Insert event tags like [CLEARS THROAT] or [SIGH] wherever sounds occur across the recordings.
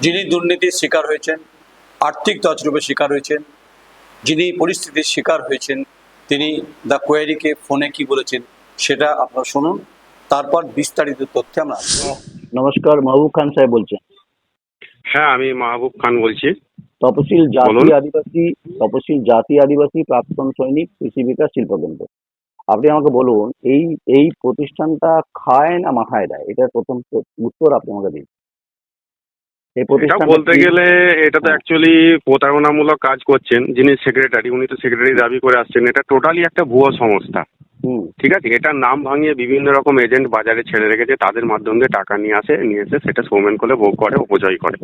যিনি দুর্নীতির শিকার হয়েছেন আর্থিক তছরূপের শিকার হয়েছেন যিনি পরিস্থিতির শিকার হয়েছেন তিনি দ্য কোয়ারিকে ফোনে কি বলেছেন সেটা আপনারা শুনুন তারপর বিস্তারিত তথ্যে আমরা নমস্কার মাহবুব খান সাহেব বলছেন। হ্যাঁ আমি মাহবুব খান বলছি। তপশিল জাতি আদিবাসী তপশিল জাতি আদিবাসী প্রাক্তন সৈনিক কৃষি বিকাশ শিল্প কেন্দ্র। আপনি আমাকে বলুন এই এই প্রতিষ্ঠানটা খায় না মাথায় দেয়? এটার প্রথম উত্তর আপনি আমাকে দিন। এটা বলতে গেলে এটা তো। অ্যাকচুয়ালি প্রতারণামূলক কাজ করছেন যিনি সেক্রেটারি উনি তো সেক্রেটারি দাবি করে আসছেন। এটা টোটালি একটা ভুয়ো সংস্থা। ঠিক আছে? এটার নাম ভাঙিয়ে বিভিন্ন রকম এজেন্ট বাজারে ছেড়ে রেখেছে। তাদের মাধ্যম দিয়ে টাকা নিয়ে আসে নিয়ে এসে সেটা সৌমেন করে ভোগ করে অপচয় করে।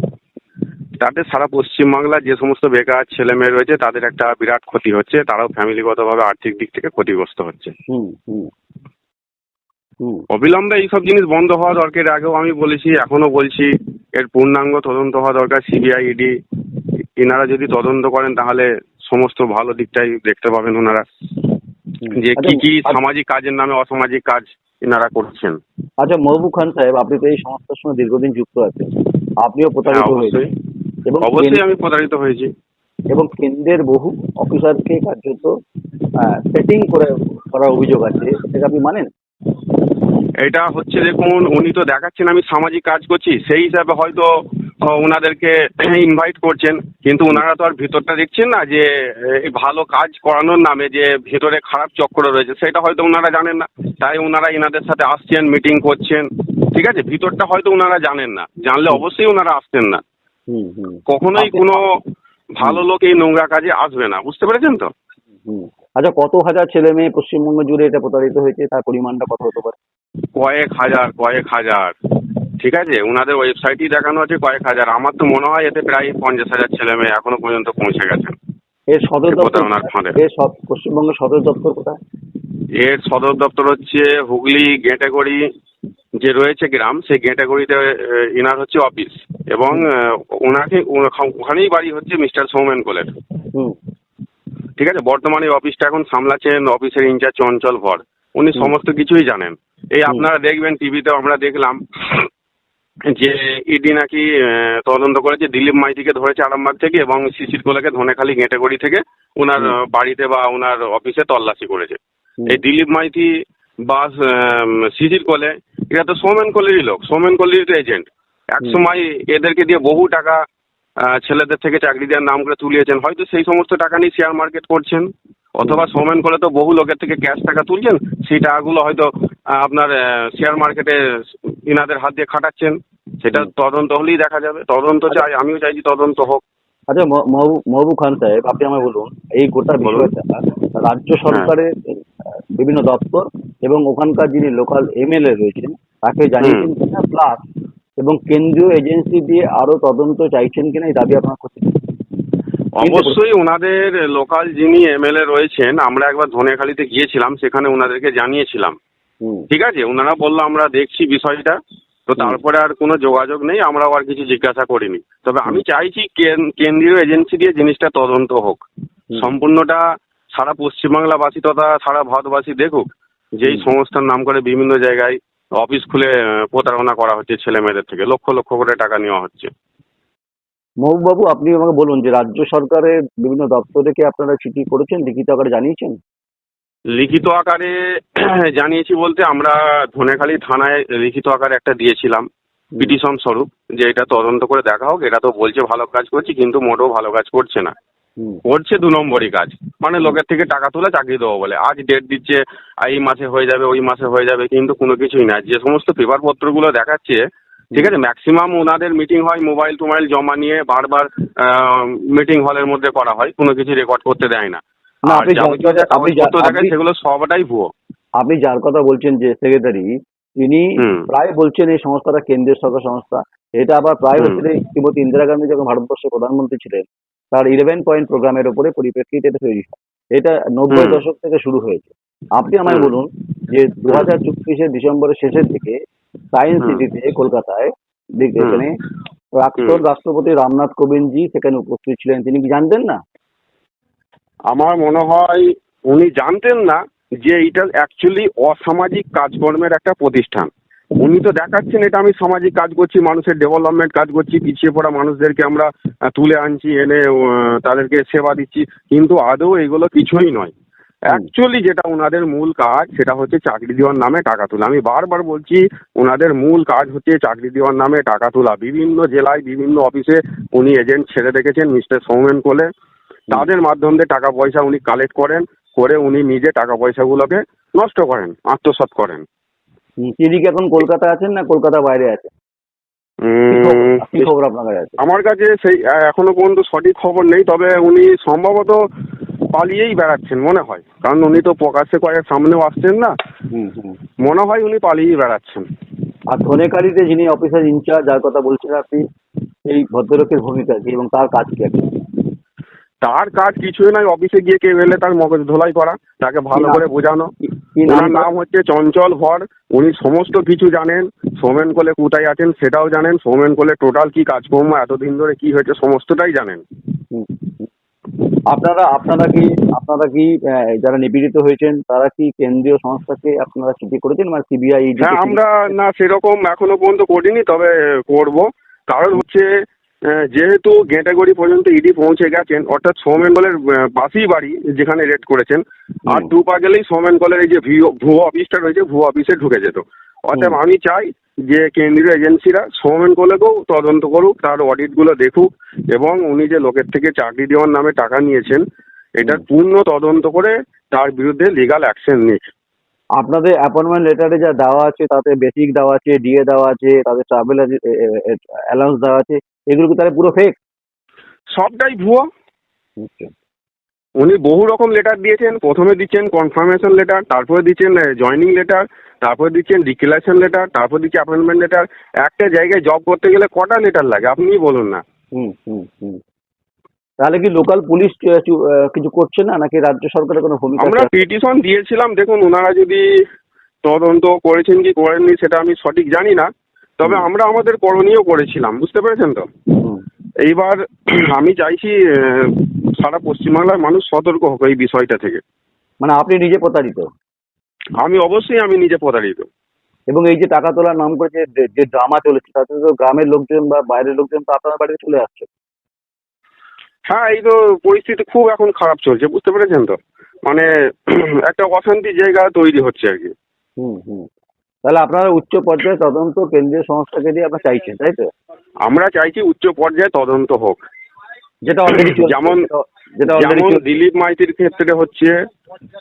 তাদের সারা পশ্চিমবাংলার যে সমস্ত বেকার ছেলে মেয়ে রয়েছে তাদের একটা বিরাট ক্ষতি হচ্ছে। তারাও ফ্যামিলিগতভাবে আর্থিক দিক থেকে ক্ষতিগ্রস্ত হচ্ছে। হুম হুম হুম। অবিলম্বে এইসব জিনিস বন্ধ হওয়া দরকার। আগেও আমি বলেছি এখনও বলছি এর পূর্ণাঙ্গ তদন্ত হওয়া দরকার। সিবিআই ইডি এনারা যদি তদন্ত করেন তাহলে সমস্ত ভালো দিকটাই দেখতে পাবেন ওনারা। যে কি আচ্ছা, কি আচ্ছা, সামাজিক কাজের নামে অসামাজিক কাজ এনারা করছেন। আচ্ছা মহবুব খান সাহেব আপনি তো এই সংস্থার সঙ্গে দীর্ঘদিন যুক্ত আছেন। আপনিও প্রতারিত হ্যাঁ, হয়েছেন। এবং অবশ্যই আমি প্রতারিত হয়েছি। এবং কেন্দ্রের বহু অফিসারকে কার্যত সেটিং করে করার অভিযোগ আছে। সেটা আপনি মানেন? এটা হচ্ছে দেখুন উনি তো দেখাচ্ছেন আমি সামাজিক কাজ করছি সেই হিসাবে হয়তো ওনাদেরকে ইনভাইট করছেন কিন্তু ওনারা তো আর ভিতরটা দেখছেন না যে ভালো কাজ করানোর নামে যে ভেতরে খারাপ চক্র রয়েছে সেটা হয়তো ওনারা জানেন না। তাই ওনারা এনাদের সাথে আসছেন মিটিং করছেন ঠিক আছে? ভিতরটা হয়তো ওনারা জানেন না জানলে অবশ্যই ওনারা আসতেন না। হুম হুম। কখনোই কোনো ভালো লোক এই নোংরা কাজে আসবে না বুঝতে পেরেছেন তো। আচ্ছা কত হাজার ছেলে মেয়ে পশ্চিমবঙ্গ জুড়ে এটা প্রতারিত হয়েছে তার পরিমাণটা কত হতে পারে? কয়েক হাজার কয়েক হাজার। ঠিক আছে? ওনাদের ওয়েবসাইটই দেখানো আছে কয়েক হাজার। আমার তো মনে হয় এতে প্রায় পঞ্চাশ হাজার ছেলে মেয়ে এখনও পর্যন্ত পৌঁছে গেছেন। এর সদর দপ্তর। এর সব- পশ্চিমবঙ্গের সদর দপ্তর কোথায়? এর সদর দপ্তর হচ্ছে হুগলি গেঁটেগড়ি যে রয়েছে গ্রাম সেই গেঁটেগড়িতে ইনার হচ্ছে অফিস এবং ওনাকে ওখানেই বাড়ি হচ্ছে মিস্টার সৌমেন কোলের। ঠিক আছে? বর্তমানে অফিসটা এখন সামলাচ্ছেন অফিসের ইনচার্জ চঞ্চল ভর। উনি সমস্ত কিছুই জানেন। এই আপনারা দেখবেন টিভিতে আমরা দেখলাম যে ইডি নাকি তদন্ত করেছে দিলীপ মাইতিকে ধরেছে আরামবাগ থেকে এবং শিশির কোলাকে ধনেখালি গেঁটেগড়ি থেকে ওনার বাড়িতে বা ওনার অফিসে তল্লাশি করেছে। এই দিলীপ মাইতি বা শিশির কোলে এরা তো সৌমেন কোলেরই লোক সৌমেন কোলেরই এজেন্ট। এক সময় এদেরকে দিয়ে বহু টাকা ছেলেদের থেকে চাকরি দেওয়ার নাম করে তুলিয়েছেন। হয়তো সেই সমস্ত টাকা নিয়ে শেয়ার মার্কেট করছেন অথবা সৌমেন করে তো বহু লোকের থেকে ক্যাশ টাকা তুলছেন সেই টাকাগুলো হয়তো আপনার শেয়ার মার্কেটে ইনাদের হাত দিয়ে খাটাচ্ছেন। সেটা তদন্ত হলেই দেখা যাবে। তদন্ত চাই আমিও চাইছি তদন্ত হোক। আচ্ছা মহবুব খান সাহেব আপনি আমায় বলুন এই গোটা বিষয়টা রাজ্য সরকারের বিভিন্ন দপ্তর এবং ওখানকার যিনি লোকাল এমএলএ রয়েছেন তাকে জানিয়েছেন কিনা প্লাস এবং কেন্দ্রীয় এজেন্সি দিয়ে আরও তদন্ত চাইছেন কিনা এই দাবি আপনার করছেন অবশ্যই ওনাদের লোকাল যিনি এমএলএ রয়েছেন আমরা একবার ধনেখালিতে গিয়েছিলাম সেখানে ওনাদেরকে জানিয়েছিলাম। ঠিক আছে? ওনারা বলল আমরা দেখছি বিষয়টা। তো তারপরে আর কোনো যোগাযোগ নেই আমরাও আর কিছু জিজ্ঞাসা করিনি। তবে আমি চাইছি কেন- কেন্দ্রীয় এজেন্সি দিয়ে জিনিসটা তদন্ত হোক। সম্পূর্ণটা সারা পশ্চিমবাংলাবাসী তথা সারা ভারতবাসী দেখুক যেই সংস্থার নাম করে বিভিন্ন জায়গায় অফিস খুলে প্রতারণা করা হচ্ছে ছেলে মেয়েদের থেকে। লক্ষ লক্ষ করে টাকা নেওয়া হচ্ছে। মহবুববাবু আপনি আমাকে বলুন যে রাজ্য সরকারের বিভিন্ন দপ্তরে কি আপনারা চিঠি করেছেন লিখিত আকারে জানিয়েছেন? লিখিত আকারে [CLEARS THROAT] জানিয়েছি বলতে আমরা ধনেখালি থানায় লিখিত আকারে একটা দিয়েছিলাম পিটিশন স্বরূপ যে এটা তদন্ত করে দেখা হোক এটা তো বলছে ভালো কাজ করছি কিন্তু মোটেও ভালো কাজ করছে না। করছে দু নম্বরই কাজ। মানে লোকের থেকে টাকা তুলে চাকরি দেবো বলে। আজ ডেট দিচ্ছে এই মাসে হয়ে যাবে ওই মাসে হয়ে যাবে কিন্তু কোনো কিছুই না। যে সমস্ত পেপার পত্রগুলো দেখাচ্ছে ঠিক আছে ম্যাক্সিমাম ওনাদের মিটিং হয় মোবাইল টোবাইল জমা নিয়ে বারবার মিটিং হলের মধ্যে করা হয় কোনো কিছু রেকর্ড করতে দেয় না। না, আপনি সেগুলো সবটাই ভুয়ো। যার কথা বলছেন যে সেক্রেটারি তিনি প্রায় বলছেন এই সংস্থাটা কেন্দ্রীয় সরকার সংস্থা। এটা আবার প্রায়। হচ্ছে শ্রীমতী ইন্দিরা গান্ধী যখন ভারতবর্ষের প্রধানমন্ত্রী ছিলেন তার ইলেভেন পয়েন্ট প্রোগ্রামের উপরে পরিপ্রেক্ষিতে এটা তৈরি হয়। এটা নব্বই দশক থেকে শুরু হয়েছে। আপনি আমায় বলুন যে দু হাজার চব্বিশের ডিসেম্বরের শেষের দিকে সায়েন্স সিটিতে কলকাতায় দিক- এখানে প্রাক্তন রাষ্ট্রপতি রামনাথ কোবিন্দজি সেখানে উপস্থিত ছিলেন। তিনি কি জানতেন না? আমার মনে হয় উনি জানতেন না যে এটা অ্যাকচুয়ালি অসামাজিক কাজকর্মের একটা প্রতিষ্ঠান। উনি তো দেখাচ্ছেন এটা আমি সামাজিক কাজ করছি, মানুষের ডেভেলপমেন্ট কাজ করছি, পিছিয়ে পড়া মানুষদেরকে আমরা তুলে আনছি, এনে তাদেরকে সেবা দিচ্ছি, কিন্তু আদৌ এগুলো কিছুই নয়। অ্যাকচুয়ালি যেটা ওনাদের মূল কাজ, সেটা হচ্ছে চাকরি দেওয়ার নামে টাকা তোলা। আমি বারবার বলছি ওনাদের মূল কাজ হচ্ছে চাকরি দেওয়ার নামে টাকা তোলা। বিভিন্ন জেলায়, বিভিন্ন অফিসে উনি এজেন্ট ছেড়ে রেখেছেন মিস্টার সৌমেন কোলে। তাদের মাধ্যম দিয়ে টাকা পয়সা উনি কালেক্ট করেন করে উনি নিজে টাকা পয়সাগুলোকে নষ্ট করেন আত্মসাৎ করেন। হুম, তিনি কি এখন কলকাতা আছেন না কলকাতা বাইরে আছেন খবর- আপনার কাছে আমার কাছে সেই এখনও পর্যন্ত সঠিক খবর নেই তবে উনি সম্ভবত পালিয়েই বেড়াচ্ছেন মনে হয়। কারণ উনি তো প্রকাশ্যে কয়েক সামনেও আসছেন না। মনে হয় উনি পালিয়েই বেড়াচ্ছেন। আর ধনেকারিতে যিনি অফিসার ইনচার্জ যার কথা বলছেন আপনি এই ভদ্রলোকের ভূমিকা কি এবং তার কাজ কি তার কাজ কিছুই নয় অফিসে গিয়ে কেউ এলে তার মগজ ধোলাই করা তাকে ভালো করে বোঝানো। ওনার নাম হচ্ছে চঞ্চল ভর। উনি সমস্ত কিছু জানেন। সোমেন কোলে কোথায় আছেন সেটাও জানেন। সোমেন কোলে টোটাল কি কাজকর্ম এতদিন ধরে কি হয়েছে সমস্তটাই জানেন। আপনারা আপনারা কি আপনারা কি যারা নিপীড়িত হয়েছেন তারা কি কেন্দ্রীয় সংস্থাকে আপনারা চিঠি করেছেন মানে সিবিআই হ্যাঁ আমরা না সেরকম এখনও পর্যন্ত করিনি তবে করব। কারণ হচ্ছে যেহেতু গেটাগড়ি পর্যন্ত ইডি পৌঁছে গেছেন অর্থাৎ সৌমেনগলের আহ, পাশেই বাড়ি যেখানে রেড করেছেন আর। দু পা গেলেই সৌমেনগলের এই যে ভিও ভুয়ো অফিসটা রয়েছে ভুয়ো অফিসে ঢুকে যেত। অর্থাৎ আমি চাই যে কেন্দ্রীয় এজেন্সিরা সৌমেন কলেকেও তদন্ত করুক তার অডিটগুলো দেখুক এবং উনি যে লোকের থেকে চাকরি দেওয়ার নামে টাকা নিয়েছেন এটার পূর্ণ তদন্ত করে তার বিরুদ্ধে লিগাল অ্যাকশন নিক। আপনাদের অ্যাপয়েন্টমেন্ট লেটারে যা দেওয়া আছে তাতে বেসিক দেওয়া আছে ডিএ দেওয়া আছে তাদের ট্রাভেল অ্যালাউন্স দেওয়া আছে এগুলো কি তাহলে পুরো ফেক সবটাই ভুয়ো। উনি বহু রকম লেটার দিয়েছেন। প্রথমে দিচ্ছেন কনফার্মেশন লেটার তারপরে দিচ্ছেন জয়নিং লেটার তারপরে দিচ্ছেন ডিক্লারেশন লেটার তারপর দিচ্ছে অ্যাপয়েন্টমেন্ট লেটার একটা জায়গায় জব করতে গেলে কটা লেটার লাগে? আপনিই বলুন না। হুম হুম হুম। তাহলে কি লোকাল পুলিশ কিছু করছে না? নাকি রাজ্য সরকারের কোনো ভূমিকা আমরা পিটিশন দিয়েছিলাম। দেখুন ওনারা যদি তদন্ত করেছেন কি করেননি সেটা আমি সঠিক জানি না। তবে আমরা আমাদের করণীয় করেছিলাম বুঝতে পেরেছেন তো? এইবার [CLEARS THROAT] আমি চাইছি সারা পশ্চিমবাংলার মানুষ সতর্ক হোক এই বিষয়টা থেকে। মানে আপনি নিজে প্রতারিত? আমি অবশ্যই আমি নিজে প্রতারিত। এবং এই যে টাকা তোলার নাম করে যে যে ড্রামা চলেছে তাতে তো গ্রামের লোকজন বা বাইরের লোকজন তো আপনার বাড়িতে চলে আসছে। হ্যাঁ এই তো পরিস্থিতি খুব এখন খারাপ চলছে বুঝতে পেরেছেন তো? মানে [CLEARS THROAT] একটা অশান্তি জায়গা তৈরি হচ্ছে আর কি। হুম হুম। তাহলে আপনারা উচ্চ পর্যায়ে তদন্ত কেন্দ্রীয় সংস্থাকে দিয়ে আপনারা চাইছেন তাই তো? আমরা চাইছি উচ্চ পর্যায়ে তদন্ত হোক। যেটা অলরেডি যেমন- যেটা যেমন দিলীপ মাইতির ক্ষেত্রে হচ্ছে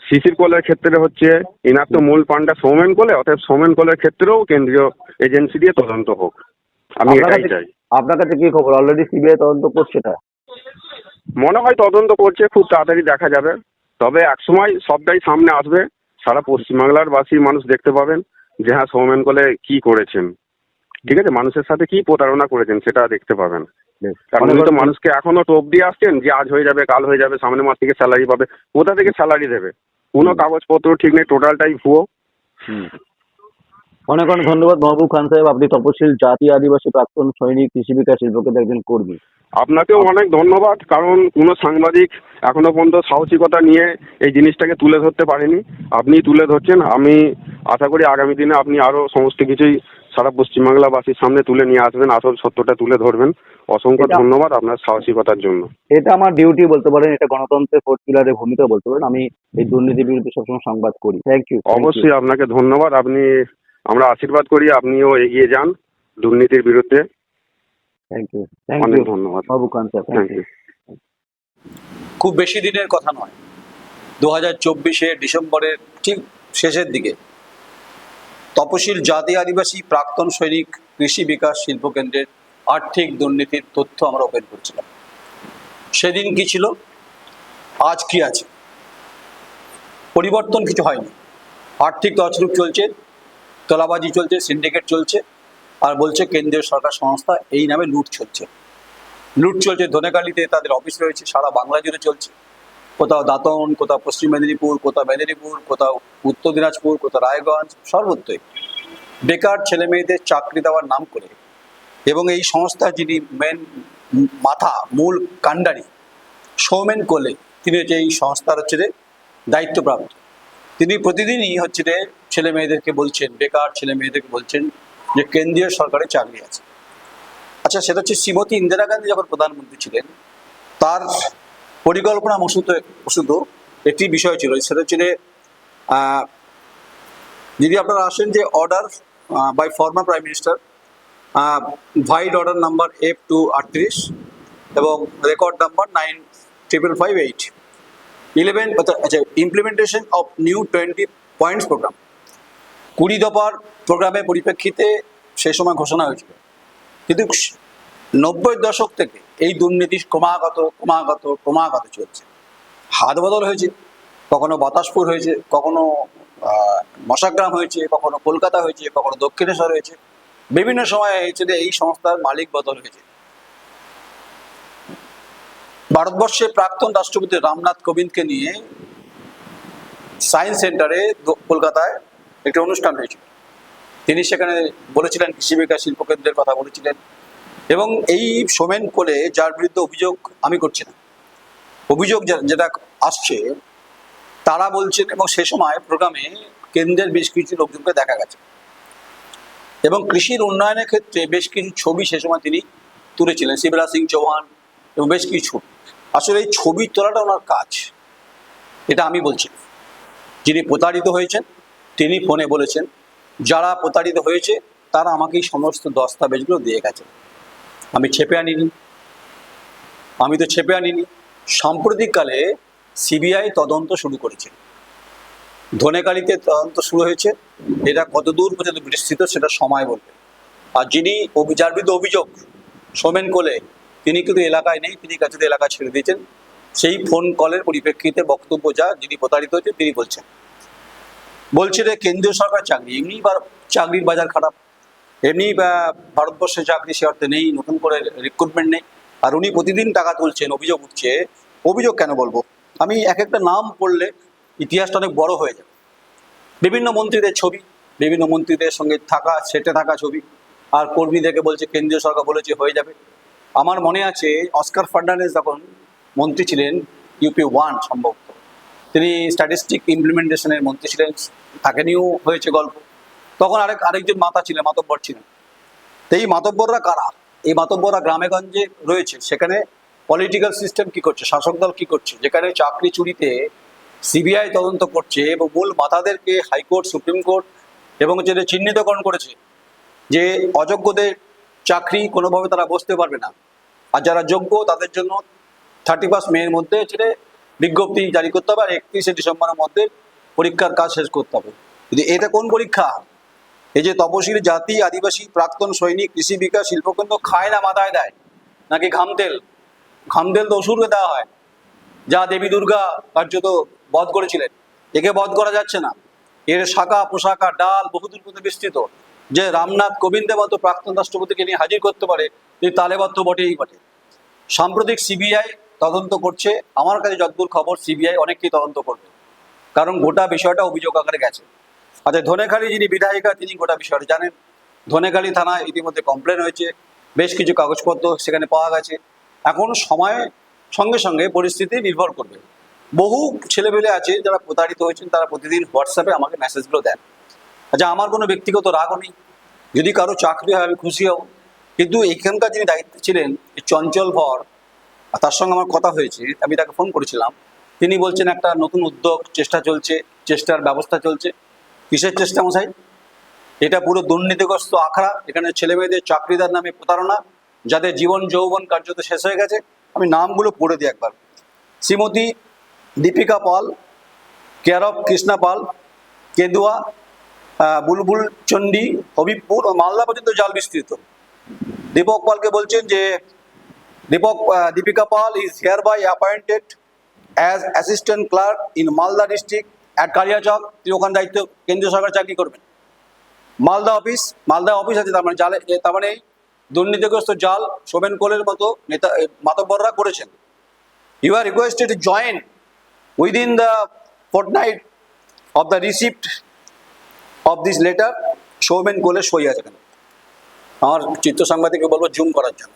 শিশির কোলের ক্ষেত্রে হচ্ছে এনার তো মূল পান্ডা সৌমেন কোলে অর্থাৎ সৌমেন কোলের ক্ষেত্রেও কেন্দ্রীয় এজেন্সি দিয়ে তদন্ত হোক। আমি এটাই চাই। আপনার কাছে কি খবর? অলরেডি সিবিআই তদন্ত করছে এটা মনে হয় তদন্ত করছে খুব তাড়াতাড়ি দেখা যাবে। তবে একসময় সবটাই সামনে আসবে। সারা পশ্চিমবাংলার বাসী মানুষ দেখতে পাবেন। যে হ্যাঁ সৌমেন কলে কি করেছেন? ঠিক আছে মানুষের সাথে কি প্রতারণা করেছেন সেটা দেখতে পাবেন। কারণ অনেক উনি তো অনেক- মানুষকে এখনও টোপ দিয়ে আসছেন যে আজ হয়ে যাবে কাল হয়ে যাবে সামনের মাস থেকে স্যালারি পাবে কোথা থেকে স্যালারি দেবে? কোনো কাগজপত্র ঠিক নেই টোটালটাই ভুয়ো। হুম। অনেক অনেক ধন্যবাদ মাহবুব খান সাহেব। আপনি তপশিল জাতি আদিবাসী প্রাক্তন সৈনিক কৃষি বিকাশ শিল্পকেন্দ্রের একজন কর্মী। আপনাকেও অনেক ধন্যবাদ কারণ কোনো সাংবাদিক এখনও পর্যন্ত সাহসিকতা নিয়ে এই জিনিসটাকে তুলে ধরতে পারেনি। আপনি তুলে ধরছেন। আমি আশা করি আগামী দিনে আপনি আরও সমস্ত কিছুই সারা পশ্চিমবাংলাবাসীর সামনে তুলে নিয়ে আসবেন আসল সত্যটা তুলে ধরবেন। অসংখ্য ধন্যবাদ আপনার সাহসিকতার জন্য। এটা আমার ডিউটি বলতে পারেন এটা গণতন্ত্রের ফোর্থ পিলারের ভূমিকা বলতে পারেন। আমি এই দুর্নীতির বিরুদ্ধে সবসময় সংবাদ করি। থ্যাংক ইউ অবশ্যই আপনাকে ধন্যবাদ। আপনি আমরা আশীর্বাদ করি আপনিও এগিয়ে যান দুর্নীতির বিরুদ্ধে। থ্যাংক ইউ অনেক ধন্যবাদ। থ্যাংক ইউ খুব বেশি দিনের কথা নয়। দু হাজার চব্বিশে ডিসেম্বরের ঠিক শেষের দিকে তপশিল জাতি আদিবাসী প্রাক্তন সৈনিক কৃষি বিকাশ শিল্প কেন্দ্রের আর্থিক দুর্নীতির তথ্য আমরা ওপেন করছিলাম। সেদিন কি ছিল? আজ কি আছে? পরিবর্তন কিছু হয়নি। আর্থিক তছরূপ চলছে তোলাবাজি চলছে সিন্ডিকেট চলছে, আর বলছে কেন্দ্রীয় সরকার সংস্থা এই নামে লুট চলছে লুট চলছে, ধনেকালিতে তাদের অফিস রয়েছে, সারা বাংলা জুড়ে চলছে। কোথাও দাঁতন, কোথাও পশ্চিম মেদিনীপুর, কোথাও মেদিনীপুর, কোথাও উত্তর দিনাজপুর, কোথাও রায়গঞ্জ, সর্বত্রই। বেকার ছেলে মেয়েদের চাকরি দেওয়ার নাম করে, এবং এই সংস্থা যিনি মেন মাথা, মূল কাণ্ডারি, সৌমেন কোলে, তিনি হচ্ছে এই সংস্থার হচ্ছে দায়িত্বপ্রাপ্ত। তিনি প্রতিদিনই হচ্ছে ছেলে মেয়েদেরকে বলছেন, বেকার ছেলে মেয়েদেরকে বলছেন যে কেন্দ্রীয় সরকারের চাকরি আছে। আচ্ছা সেটা হচ্ছে শ্রীমতী ইন্দিরা গান্ধী যখন প্রধানমন্ত্রী ছিলেন, তার পরিকল্পনা মসুদ মসুদ একটি বিষয় ছিল, সেটা হচ্ছে যদি আপনারা আসেন যে order by former prime minister vide order number F two আটত্রিশ এবং record number nine triple five eight eleven আচ্ছা implementation of new twenty points programme কুড়ি দফার প্রোগ্রামের পরিপ্রেক্ষিতে সে সময় ঘোষণা হয়েছিল। কিন্তু নব্বই দশক থেকে এই দুর্নীতি ক্রমাগত ক্রমাগত ক্রমাগত চলছে। হাত বদল হয়েছে। কখনো বাতাসপুর হয়েছে, কখনো মশাগ্রাম হয়েছে, কখনো কলকাতা হয়েছে, কখনো দক্ষিণেশ্বর হয়েছে। বিভিন্ন সময় হয়েছে এই সংস্থার মালিক বদল হয়েছে। ভারতবর্ষের প্রাক্তন রাষ্ট্রপতি রামনাথ কোবিন্দকে নিয়ে সায়েন্স সেন্টারে কলকাতায় একটি অনুষ্ঠান হয়েছিল। তিনি সেখানে বলেছিলেন কৃষি বিকাশ শিল্পকেন্দ্রের কথা বলেছিলেন এবং এই সোমেন কোলে যার বিরুদ্ধে অভিযোগ আমি করছি না, অভিযোগ যেটা আসছে, তারা বলছেন এবং সে সময় প্রোগ্রামে কেন্দ্রের বেশ কিছু লোকজনকে দেখা গেছে এবং কৃষির উন্নয়নের ক্ষেত্রে বেশ কিছু ছবি সে সময় তিনি তুলেছিলেন শিবরাজ সিং চৌহান এবং বেশ কিছু আসলে এই ছবি তোলাটা ওনার কাজ, এটা আমি বলছি যিনি প্রতারিত হয়েছেন তিনি ফোনে বলেছেন, যারা প্রতারিত হয়েছে, তারা আমাকে এই সমস্ত দস্তাবেজগুলো দিয়ে গেছে। আমি ছেপে আনিনি। আমি তো ছেপে আনিনি। সাম্প্রতিককালে সিবিআই তদন্ত শুরু করেছে। ধনেকালিতে তদন্ত শুরু হয়েছে। এটা কতদূর পর্যন্ত বিস্তৃত, সেটা সময় বলবে। আর যিনি যার বিরুদ্ধে অভিযোগ, সোমেন কোলে, তিনি কিন্তু এলাকায় নেই, তিনি কাছে এলাকা ছেড়ে দিয়েছেন। সেই ফোন কলের পরিপ্রেক্ষিতে বক্তব্য যা, যিনি প্রতারিত হয়েছে তিনি বলছেন। বলছে যে কেন্দ্রীয় সরকার চাকরি এমনি চাকরির বাজার খারাপ। এমনি বা ভারতবর্ষে চাকরি সে অর্থে নেই, নতুন করে রিক্রুটমেন্ট নেই। আর উনি প্রতিদিন টাকা তুলছেন, অভিযোগ উঠছে। অভিযোগ কেন বলব? আমি এক একটা নাম পড়লে ইতিহাসটা অনেক বড় হয়ে যাবে বিভিন্ন মন্ত্রীদের ছবি, বিভিন্ন মন্ত্রীদের সঙ্গে থাকা, সেটে থাকা ছবি। আর কর্মীদেরকে বলছে, কেন্দ্রীয় সরকার বলেছে হয়ে যাবে। আমার মনে আছে, অস্কার ফার্নান্ডেজ যখন মন্ত্রী ছিলেন ইউপি ওয়ান সম্ভবত তিনি স্ট্যাটিস্টিক ইমপ্লিমেন্টেশনের মন্ত্রী ছিলেন, তাকে নিয়েও হয়েছে গল্প। তখন আরেক, আরেকজন মাতা ছিলেন, মাতব্বর ছিলেন। তো এই মাতব্বররা কারা? এই মাতব্বররা গ্রামে গঞ্জে রয়েছে। সেখানে পলিটিক্যাল সিস্টেম কি করছে? শাসক দল কি করছে? যেখানে চাকরি চুরিতে সিবিআই তদন্ত করছে এবং মূল মাতাদেরকে হাইকোর্ট, সুপ্রিম কোর্ট এবং যেটা চিহ্নিতকরণ করেছে যে অযোগ্যদের চাকরি কোনোভাবে তারা বসতে পারবে না। আর যারা যোগ্য, তাদের জন্য থার্টি ফার্স্ট মেয়ের মধ্যে ছেড়ে বিজ্ঞপ্তি জারি করতে হবে আর একত্রিশে ডিসেম্বরের মধ্যে পরীক্ষার কাজ শেষ করতে হবে। কিন্তু এটা কোন পরীক্ষা? এই যে তপশিল জাতি, আদিবাসী, প্রাক্তন সৈনিক, কৃষি বিকাশ শিল্পকেন্দ্র খায় না, মাথায় দেয়। নাকি ঘামতেল ঘামতেল তো অসুরকে দেওয়া হয়। যা দেবী দুর্গা কার্যত বধ করেছিলেন। একে বধ করা যাচ্ছে না। এর শাখা, পোশাকা ডাল বহুদূর পর্যন্ত বিস্তৃত। যে রামনাথ কোবিন্দের মতো প্রাক্তন রাষ্ট্রপতিকে নিয়ে হাজির করতে পারে তিনি তালেবদ্ধ বটেই বটে। সাম্প্রতিক সিবিআই তদন্ত করছে। আমার কাছে যতদূর খবর, সিবিআই অনেককেই তদন্ত করবে। কারণ গোটা বিষয়টা অভিযোগ আকারে গেছে। আচ্ছা ধনেখালি যিনি বিধায়িকা, তিনি গোটা বিষয়টা জানেন। ধনেখালি থানায় ইতিমধ্যে কমপ্লেন হয়েছে। বেশ কিছু কাগজপত্র সেখানে পাওয়া গেছে। এখন সময় সঙ্গে সঙ্গে পরিস্থিতি নির্ভর করবে। বহু ছেলেপেলে আছে যারা প্রতারিত হয়েছেন, তারা প্রতিদিন হোয়াটসঅ্যাপে আমাকে মেসেজগুলো দেন। আচ্ছা আমার কোনো ব্যক্তিগত রাগও নেই। যদি কারও চাকরি হয়, আমি খুশি হব। কিন্তু এখানকার যিনি দায়িত্বে ছিলেন চঞ্চল ভর আর তার সঙ্গে আমার কথা হয়েছে, আমি তাকে ফোন করেছিলাম। তিনি বলছেন, একটা নতুন উদ্যোগ, চেষ্টা চলছে, চেষ্টার ব্যবস্থা চলছে। কিসের চেষ্টা মশাই? এটা পুরো দুর্নীতিগ্রস্ত আখড়া। এখানে ছেলে মেয়েদের চাকরিদার নামে প্রতারণা, যাদের জীবন যৌবন কার্যত শেষ হয়ে গেছে। আমি নামগুলো পড়ে দিই একবার। শ্রীমতী দীপিকা পাল কেরব কৃষ্ণা পাল, কেদুয়া বুলবুল চণ্ডী, হবিবপুর ও মালদা পর্যন্ত জাল বিস্তৃত। দীপক পালকে বলছেন যে Dipika Pal is hereby appointed as assistant clerk in Malda district at Kaliachak তিনি ওখানে দায়িত্ব কেন্দ্রীয় সরকার চাকরি করবেন। মালদা অফিস মালদা অফিস আছে, তার মানে জালে তার মানে দুর্নীতিগ্রস্ত জাল, সোমেন কোলের মতো নেতা মাতব্বররা করেছেন। You are requested to join within the fortnight of the receipt of this letter Soumen Kole সই আছে আমার চিত্র সাংবাদিককে বলব জুম করার জন্য।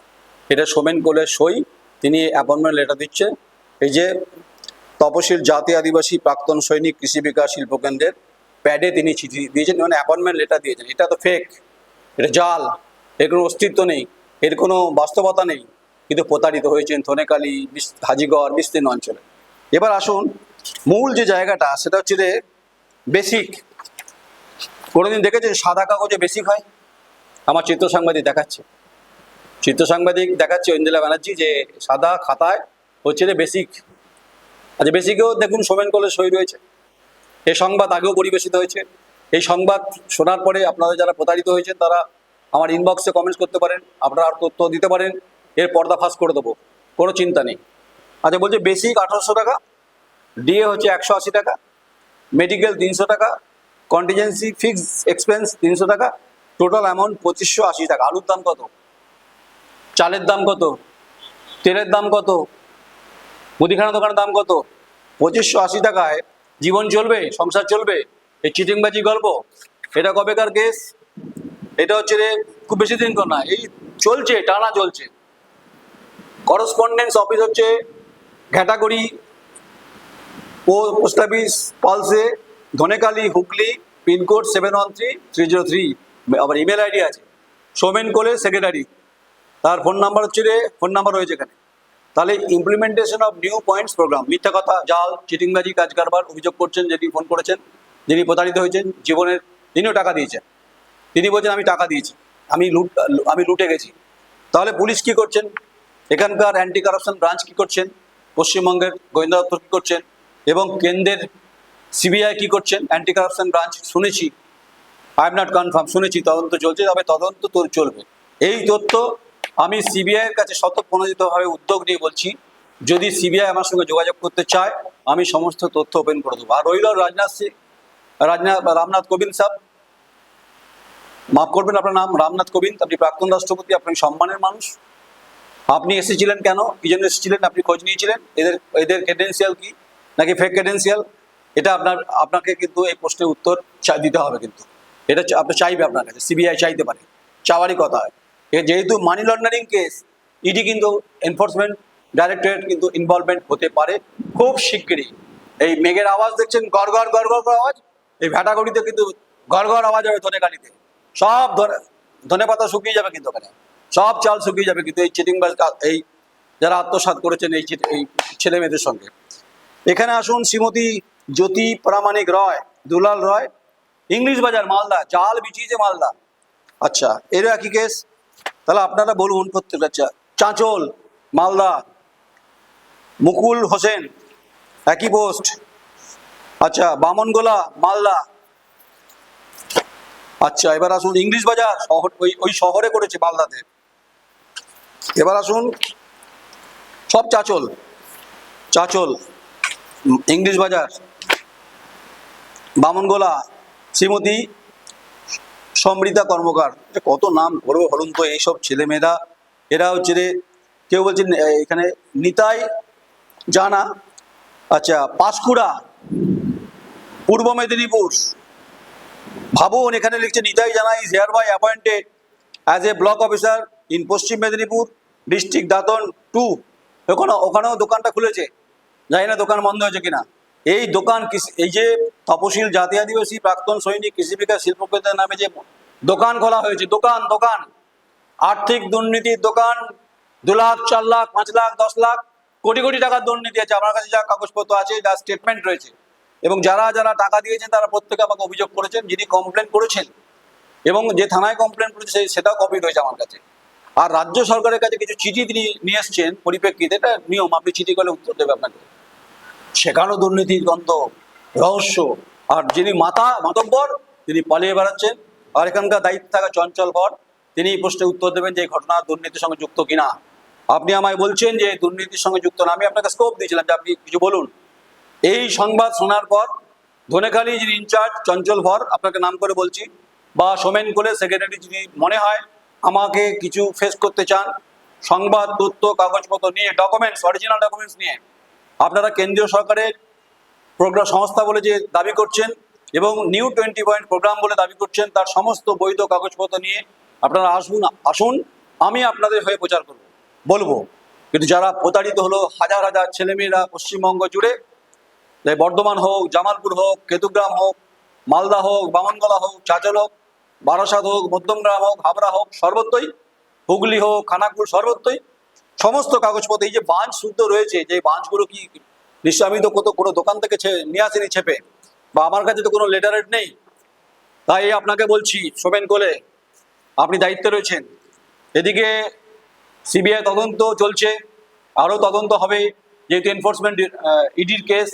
এটা সোমেন কোলের সই, তিনি অ্যাপয়েন্টমেন্ট লেটার দিচ্ছে। এই যে তপশিল জাতি আদিবাসী প্রাক্তন সৈনিক, কৃষি বিকাশ শিল্পকেন্দ্রের প্যাডে তিনি চিঠি দিয়েছেন মানে অ্যাপয়েন্টমেন্ট লেটার দিয়েছেন। এটা তো ফেক এটা জাল এর কোনো অস্তিত্ব নেই, এর কোনো বাস্তবতা নেই। কিন্তু প্রতারিত হয়েছেন ধনেকালী হাজিগড়, বিস্তীর্ণ অঞ্চলে। এবার আসুন, মূল যে জায়গাটা, সেটা হচ্ছে যে বেসিক কোনোদিন দেখেছেন সাদা কাগজে বেসিক হয়? আমার চিত্র সাংবাদিক দেখাচ্ছে। চিত্র সাংবাদিক দেখাচ্ছে ঐন্দিলা ব্যানার্জি যে সাদা খাতায় হচ্ছে যে বেসিক আচ্ছা বেসিকেও দেখুন সোমেন কলের সই রয়েছে এই সংবাদ আগেও পরিবেশিত হয়েছে। এই সংবাদ শোনার পরে আপনারা যারা প্রতারিত হয়েছেন তারা আমার ইনবক্সে কমেন্টস করতে পারেন, আপনারা আর তথ্য দিতে পারেন, এর পর্দা ফাঁস করে দেবো, কোনো চিন্তা নেই। আচ্ছা বলছে বেসিক আঠারোশো টাকা ডিএ হচ্ছে একশো আশি টাকা মেডিকেল তিনশো টাকা কন্টিজেন্সি ফিক্স এক্সপেন্স তিনশো টাকা টোটাল অ্যামাউন্ট পঁচিশশো আশি টাকা, আলুর দাম কত? চালের দাম কত? তেলের দাম কত? মুদিখানা দোকানের দাম কত? পঁচিশশো আশি টাকায় জীবন চলবে, সংসার চলবে। এই চিটিংবাজি গল্প, এটা কবেকার কেস এটা হচ্ছে রে, খুব বেশি দিন কর না, এই চলছে, টানা চলছে। করসপন্ডেন্স অফিস হচ্ছে ঘ্যাটাগড়ি ও post office Palse Dhanekhali, Hooghly pin code seven one three three zero three আবার ইমেল আইডি আছে। সোমেন কোলে সেক্রেটারি তার ফোন নাম্বার হচ্ছে রে ফোন নাম্বার রয়েছে এখানে। তাহলে implementation of new points programme মিথ্যা কথা, জাল, চিটিংবাজি, কাজ কারবার, অভিযোগ করছেন, যিনি ফোন করেছেন, যিনি প্রতারিত হয়েছেন, জীবনের, তিনিও টাকা দিয়েছেন। তিনি বলছেন, আমি টাকা দিয়েছি, আমি লুট, আমি লুটে গেছি। তাহলে পুলিশ কি করছেন? এখানকার অ্যান্টি কারাপশন ব্রাঞ্চ কি করছেন? পশ্চিমবঙ্গের গোয়েন্দা দপ্তর কি করছেন? এবং কেন্দ্রের সিবিআই কি করছেন? অ্যান্টি কারাপশন ব্রাঞ্চ শুনেছি। আই এম নট কনফার্ম শুনেছি, তদন্ত চলছে, তবে তদন্ত চলবে। এই তথ্য আমি সিবিআই এর কাছে শতপ্রণোদিতভাবে উদ্যোগ নিয়ে বলছি, যদি সিবিআই আমার সঙ্গে যোগাযোগ করতে চায়, আমি সমস্ত তথ্য ওপেন করে দেবো। আর রইল রাজনাথ সিং, রাজনাথ, রামনাথ কোবিন্দ সাহেব মাফ করবেন, আপনার নাম রামনাথ কোবিন্দ, আপনি প্রাক্তন রাষ্ট্রপতি, আপনি সম্মানের মানুষ। আপনি এসেছিলেন কেন? কি জন্য এসেছিলেন? আপনি খোঁজ নিয়েছিলেন? এদের এদের ক্রেডেন্সিয়াল কি? নাকি ফেক ক্রেডেন্সিয়াল এটা আপনার, আপনাকে কিন্তু এই প্রশ্নের উত্তর দিতে হবে কিন্তু। এটা আপনি চাইবে আপনার কাছে সিবিআই চাইতে পারে। চাওয়ারই কথা। হয় যেহেতু মানি লন্ডারিং কেস ইডি কিন্তু এনফোর্সমেন্ট ডাইরেক্টরেট কিন্তু ইনভলভমেন্ট হতে পারে খুব শিগগিরই। এই মেঘের আওয়াজ দেখছেন, গড় গড় গড় গড় আওয়াজ? এই ভ্যাটাগড়িতে কিন্তু গড় গড় আওয়াজ হবে ধনে কালিতে সব ধনে- পাতা শুকিয়ে যাবে কিন্তু ওখানে। সব চাল শুকিয়ে যাবে কিন্তু এই চিটিং এই যারা আত্মসাৎ করেছেন এই এই ছেলে মেয়েদের সঙ্গে। এখানে আসুন, শ্রীমতী জ্যোতি প্রামাণিক রয়, দুলাল রয়। ইংলিশ বাজার, মালদা, জাল বিচিয়েছে মালদা। আচ্ছা এরও একই কেস তাহলে আপনারা বলুন প্রত্যেকটা চাঁচল, মালদা, মুকুল হোসেন, একই পোস্ট আচ্ছা বামনগোলা, মালদা। আচ্ছা এবার আসুন ইংলিশ বাজার, শহর ওই ওই শহরে করেছে মালদাতে। এবার আসুন, সব চাচল। চাচল, ইংলিশ বাজার। বামনগোলা, শ্রীমতী সমৃতা কর্মকার। কত নাম করব বলুন তো এইসব ছেলেমেয়েরা। এরা হচ্ছে রে কেউ বলছে এখানে নিতাই জানা আচ্ছা পাঁশকুড়া, পূর্ব মেদিনীপুর। ভাবুন, এখানে লিখছে, Nitai Jana is hereby appointed as a block officer in Paschim Medinipur district Dantan two ওখানে ওখানেও দোকানটা খুলেছে। জানি না দোকান বন্ধ হয়েছে কিনা। এই দোকান এই যে তপশিল জাতি আদিবাসী প্রাক্তন সৈনিক কৃষি বিকাশ শিল্প কেন্দ্রের নামে যে দোকান খোলা হয়েছে, দোকান দোকান। আর্থিক দুর্নীতির দোকান, দু লাখ, চার লাখ, পাঁচ লাখ, দশ লাখ, কোটি কোটি টাকার দুর্নীতি আছে। আমার কাছে যা কাগজপত্র আছে, যা স্টেটমেন্ট রয়েছে। এবং যারা যারা টাকা দিয়েছেন, তারা প্রত্যেকে আমাকে অভিযোগ করেছেন, যিনি কমপ্লেন করেছেন। এবং যে থানায় কমপ্লেন করেছে সেই- সেটাও কপি রয়েছে আমার কাছে। আর রাজ্য সরকারের কাছে কিছু চিঠি তিনি নিয়ে এসছেন পরিপ্রেক্ষিতে, এটা নিয়ম। আপনি চিঠি করলে উত্তর দেবে আপনাকে। সেখানেও দুর্নীতির গন্ধ রহস্য। আর যিনি মাথা মাতব্বর, তিনি পালিয়ে বেড়াচ্ছেন। আর এখানকার দায়িত্ব থাকা চঞ্চল ভর তিনি প্রশ্নের উত্তর দেবেন যে ঘটনা দুর্নীতির সঙ্গে যুক্ত কিনা। আপনি আমায় বলছেন যে দুর্নীতির সঙ্গে যুক্ত না, আমি আপনাকে স্কোপ দিয়েছিলাম যে আপনি কিছু বলুন। এই সংবাদ শোনার পর ধনেখালি যিনি ইনচার্জ চঞ্চল ভর আপনাকে নাম করে বলছি, বা সোমেন কোলে সেক্রেটারি যদি মনে হয় আমাকে কিছু ফেস করতে চান, সংবাদ, তথ্য, কাগজপত্র নিয়ে ডকুমেন্টস অরিজিনাল ডকুমেন্টস নিয়ে। আপনারা কেন্দ্রীয় সরকারের প্রোগ্রাম সংস্থা বলে যে দাবি করছেন এবং নিউ টোয়েন্টি পয়েন্ট প্রোগ্রাম বলে দাবি করছেন, তার সমস্ত বৈধ কাগজপত্র নিয়ে আপনারা আসুন আসুন, আমি আপনাদের হয়ে প্রচার করব, বলব। কিন্তু যারা প্রতারিত হলো, হাজার হাজার ছেলেমেয়েরা পশ্চিমবঙ্গ জুড়ে, তাই বর্ধমান হোক, জামালপুর হোক, কেতুগ্রাম হোক, মালদা হোক, বামনগোলা হোক, চাচল হোক, বারাসাত হোক, মধ্যমগ্রাম হোক, হাবড়া হোক, সর্বত্রই, হুগলি হোক, খানাকুল সর্বত্রই সমস্ত কাগজপত্র, এই যে বাঞ্চ শুদ্ধ রয়েছে, যে বাঞ্চগুলো কি নিশ্চয় আমি তো কত কোনো দোকান থেকে নিয়ে আসিনি ছেপে, বা আমার কাছে তো কোনো লেটারেট নেই, তাই আপনাকে বলছি শোভেন কোলে, আপনি দায়িত্বে রয়েছেন, এদিকে সিবিআই তদন্ত চলছে, আরও তদন্ত হবে, যেহেতু এনফোর্সমেন্ট ইডির কেস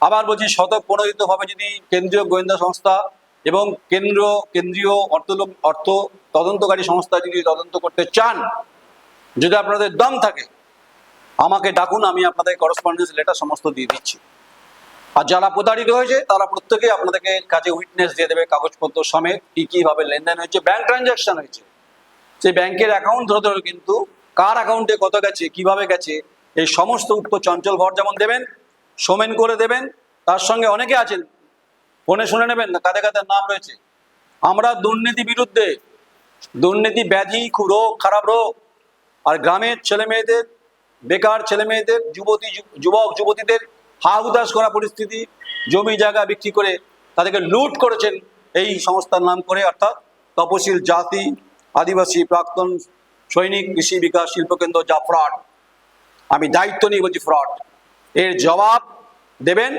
আবার বলছি শতক প্রণোদিতভাবে যদি কেন্দ্রীয় গোয়েন্দা সংস্থা এবং কেন্দ্র, কেন্দ্রীয় অর্থ অর্থ তদন্তকারী সংস্থা যদি তদন্ত করতে চান যদি আপনাদের দম থাকে, আমাকে ডাকুন, আমি আপনাদের করসপন্ডেন্স লেটার সমস্ত দিয়ে দিচ্ছি। আর যারা প্রতারিত হয়েছে, তারা প্রত্যেকে আপনাদেরকে কাজে উইটনেস দিয়ে দেবে, কাগজপত্র সমেত কি কীভাবে লেনদেন হয়েছে ব্যাংক ট্রানজাকশন হয়েছে। সেই ব্যাংকের অ্যাকাউন্ট ধরে ধরে কিন্তু কার অ্যাকাউন্টে কত গেছে, কীভাবে গেছে, এই সমস্ত উত্তর চঞ্চল ভর যেমন দেবেন, সোমেন করে দেবেন, তার সঙ্গে অনেকে আছেন, ফোনে শুনে নেবেন না কাদের কাদের নাম রয়েছে। আমরা দুর্নীতি বিরুদ্ধে, দুর্নীতি ব্যাধি রোগ খারাপ রোগ আর গ্রামের ছেলে মেয়েদের, বেকার ছেলে মেয়েদের, যুবতী, যুবক, যুবতীদের হা হুতাশ করা পরিস্থিতি, জমি জায়গা বিক্রি করে তাদেরকে লুট করেছেন এই সংস্থার নাম করে অর্থাৎ তপশিল জাতি, আদিবাসী প্রাক্তন সৈনিক, কৃষি বিকাশ, শিল্পকেন্দ্র যা ফ্রড। আমি দায়িত্ব নিয়ে বলছি ফ্রড। এর জবাব দেবেন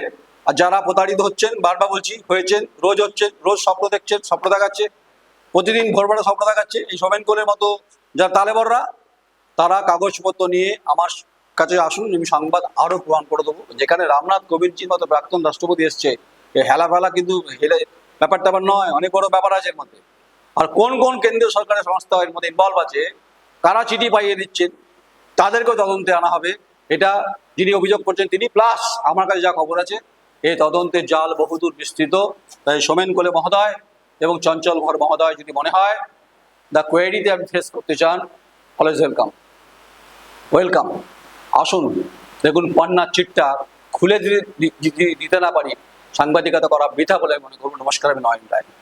আর যারা প্রতারিত হচ্ছেন, বারবার বলছি, হয়েছেন, রোজ হচ্ছেন রোজ স্বপ্ন দেখছেন, স্বপ্ন দেখাচ্ছে, প্রতিদিন ভোরবেলা স্বপ্ন দেখাচ্ছে, এই সোমেন কোলের মতো যারা তালেবররা তারা কাগজপত্র নিয়ে আমার কাছে আসুন, আমি সংবাদ আরও প্রমাণ করে দেবো। যেখানে রামনাথ কোবিন্দজির মতো প্রাক্তন রাষ্ট্রপতি এসছে এই হেলা ফেলা কিন্তু হেলে ব্যাপার ট্যাপার নয়, অনেক বড় ব্যাপার আছে এর মধ্যে। আর কোন কোন কেন্দ্রীয় সরকারের সংস্থা এর মধ্যে ইনভলভ আছে, কারা চিঠি পাইয়ে দিচ্ছেন, তাদেরকেও তদন্তে আনা হবে। এটা যিনি অভিযোগ করছেন তিনি, প্লাস আমার কাছে যা খবর আছে, এই তদন্তের জাল বহুদূর বিস্তৃত। তাই সোমেন কোলে মহোদয় এবং চঞ্চল ঘর মহোদয় যদি মনে হয় দ্য কোয়েরিতে আপনি ফেস করতে চান অলওয়েজ ওয়েলকাম ওয়েলকাম আসুন, দেখুন পান্নার চিটটা খুলে দিতে- না পারি, সাংবাদিকতা করা বৃথা বলে মনে করুন, নমস্কার, আমি নয়ন রায়